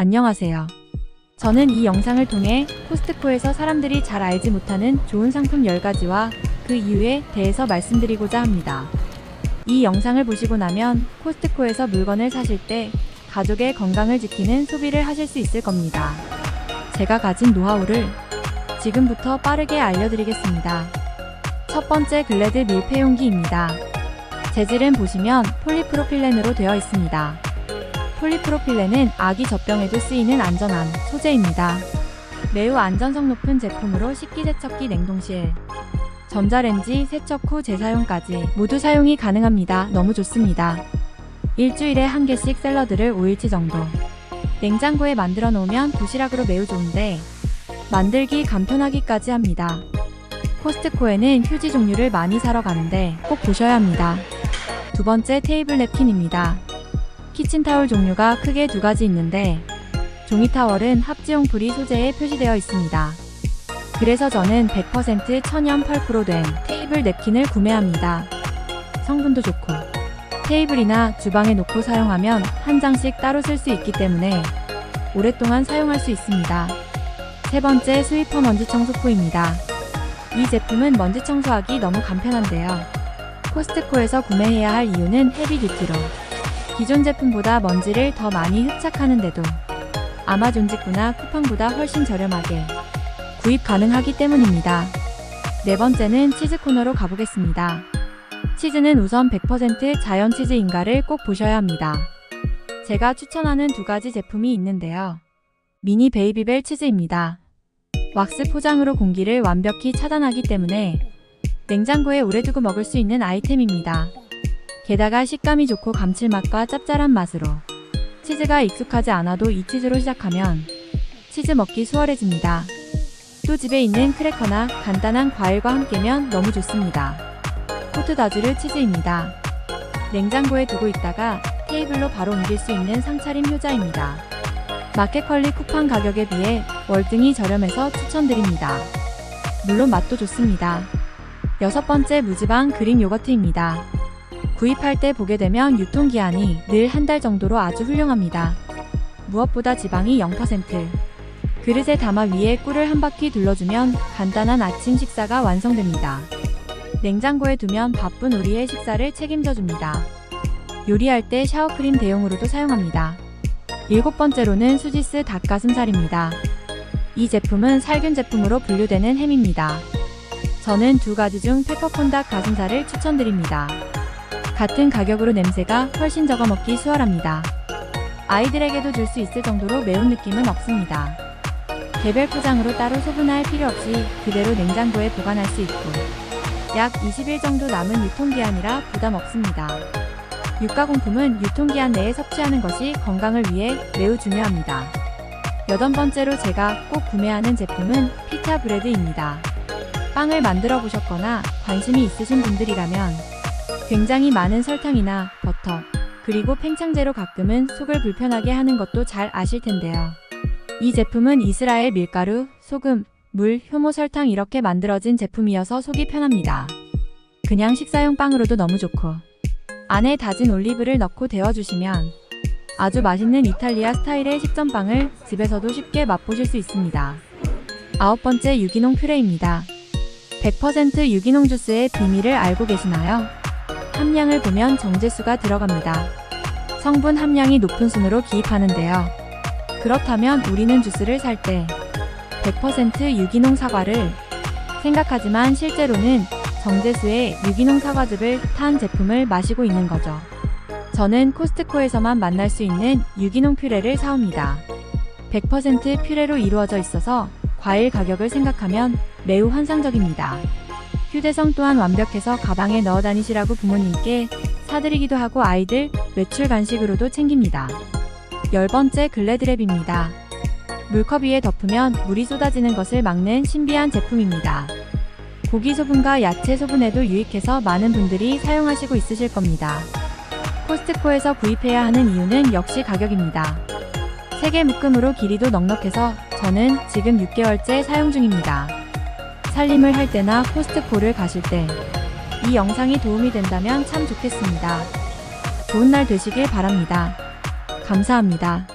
안녕하세요. 저는 이 영상을 통해 코스트코에서 사람들이 잘 알지 못하는 좋은 상품 10가지와 그 이유에 대해서 말씀드리고자 합니다. 이 영상을 보시고 나면 코스트코에서 물건을 사실 때 가족의 건강을 지키는 소비를 하실 수 있을 겁니다. 제가 가진 노하우를 지금부터 빠르게 알려드리겠습니다. 첫 번째 글래드 밀폐 용기입니다. 재질은 보시면 폴리프로필렌으로 되어 있습니다. 폴리프로필렌은 아기 젖병에도 쓰이는 안전한 소재입니다. 매우 안전성 높은 제품으로 식기세척기 냉동실, 전자레인지 세척 후 재사용까지 모두 사용이 가능합니다. 너무 좋습니다. 일주일에 한 개씩 샐러드를 5일치 정도. 냉장고에 만들어 놓으면 도시락으로 매우 좋은데 만들기 간편하기까지 합니다. 코스트코에는 휴지 종류를 많이 사러 가는데 꼭 보셔야 합니다. 두 번째 테이블 냅킨입니다. 키친타올 종류가 크게 두 가지 있는데 종이타월은 합지용 프리 소재에 표시되어 있습니다. 그래서 저는 100% 천연 펄프로 된 테이블 냅킨을 구매합니다. 성분도 좋고 테이블이나 주방에 놓고 사용하면 한 장씩 따로 쓸 수 있기 때문에 오랫동안 사용할 수 있습니다. 세 번째 스위퍼 먼지 청소포입니다. 이 제품은 먼지 청소하기 너무 간편한데요. 코스트코에서 구매해야 할 이유는 헤비듀티로 기존 제품보다 먼지를 더 많이 흡착하는데도 아마존 직구나 쿠팡보다 훨씬 저렴하게 구입 가능하기 때문입니다. 네 번째는 치즈 코너로 가보겠습니다. 치즈는 우선 100% 자연 치즈인가를 꼭 보셔야 합니다. 제가 추천하는 두 가지 제품이 있는데요. 미니 베이비벨 치즈입니다. 왁스 포장으로 공기를 완벽히 차단하기 때문에 냉장고에 오래 두고 먹을 수 있는 아이템입니다. 게다가 식감이 좋고 감칠맛과 짭짤한 맛으로 치즈가 익숙하지 않아도 이 치즈로 시작하면 치즈 먹기 수월해집니다. 또 집에 있는 크래커나 간단한 과일과 함께면 너무 좋습니다. 코트 다주르 치즈입니다. 냉장고에 두고 있다가 테이블로 바로 옮길 수 있는 상차림 효자입니다. 마켓컬리 쿠팡 가격에 비해 월등히 저렴해서 추천드립니다. 물론 맛도 좋습니다. 여섯 번째 무지방 그릭 요거트입니다. 구입할 때 보게 되면 유통기한이 늘 한 달 정도로 아주 훌륭합니다. 무엇보다 지방이 0%. 그릇에 담아 위에 꿀을 한 바퀴 둘러주면 간단한 아침 식사가 완성됩니다. 냉장고에 두면 바쁜 우리의 식사를 책임져 줍니다. 요리할 때 샤워크림 대용으로도 사용합니다. 일곱 번째로는 수지스 닭가슴살입니다. 이 제품은 살균 제품으로 분류되는 햄입니다. 저는 두 가지 중 페퍼콘 닭 가슴살을 추천드립니다. 같은 가격으로 냄새가 훨씬 적어 먹기 수월합니다. 아이들에게도 줄 수 있을 정도로 매운 느낌은 없습니다. 개별 포장으로 따로 소분할 필요 없이 그대로 냉장고에 보관할 수 있고 약 20일 정도 남은 유통기한이라 부담 없습니다. 유가공품은 유통기한 내에 섭취하는 것이 건강을 위해 매우 중요합니다. 여덟 번째로 제가 꼭 구매하는 제품은 피타 브레드입니다. 빵을 만들어 보셨거나 관심이 있으신 분들이라면 굉장히 많은 설탕이나 버터, 그리고 팽창제로 가끔은 속을 불편하게 하는 것도 잘 아실 텐데요. 이 제품은 이스라엘 밀가루, 소금, 물, 효모 설탕 이렇게 만들어진 제품이어서 속이 편합니다. 그냥 식사용 빵으로도 너무 좋고 안에 다진 올리브를 넣고 데워주시면 아주 맛있는 이탈리아 스타일의 식전빵을 집에서도 쉽게 맛보실 수 있습니다. 아홉 번째 유기농 퓨레입니다. 100% 유기농 주스의 비밀을 알고 계시나요? 함량을 보면 정제수가 들어갑니다. 성분 함량이 높은 순으로 기입하는데요. 그렇다면 우리는 주스를 살 때 100% 유기농 사과를 생각하지만 실제로는 정제수의 유기농 사과즙을 탄 제품을 마시고 있는 거죠. 저는 코스트코에서만 만날 수 있는 유기농 퓨레를 사옵니다. 100% 퓨레로 이루어져 있어서 과일 가격을 생각하면 매우 환상적입니다. 휴대성 또한 완벽해서 가방에 넣어 다니시라고 부모님께 사드리기도 하고 아이들 외출 간식으로도 챙깁니다. 열 번째 글래드랩입니다. 물컵 위에 덮으면 물이 쏟아지는 것을 막는 신비한 제품입니다. 고기 소분과 야채 소분에도 유익해서 많은 분들이 사용하시고 있으실 겁니다. 코스트코에서 구입해야 하는 이유는 역시 가격입니다. 세개 묶음으로 길이도 넉넉해서 저는 지금 6개월째 사용 중입니다. 살림을 할 때나 코스트코를 가실 때 이 영상이 도움이 된다면 참 좋겠습니다. 좋은 날 되시길 바랍니다. 감사합니다.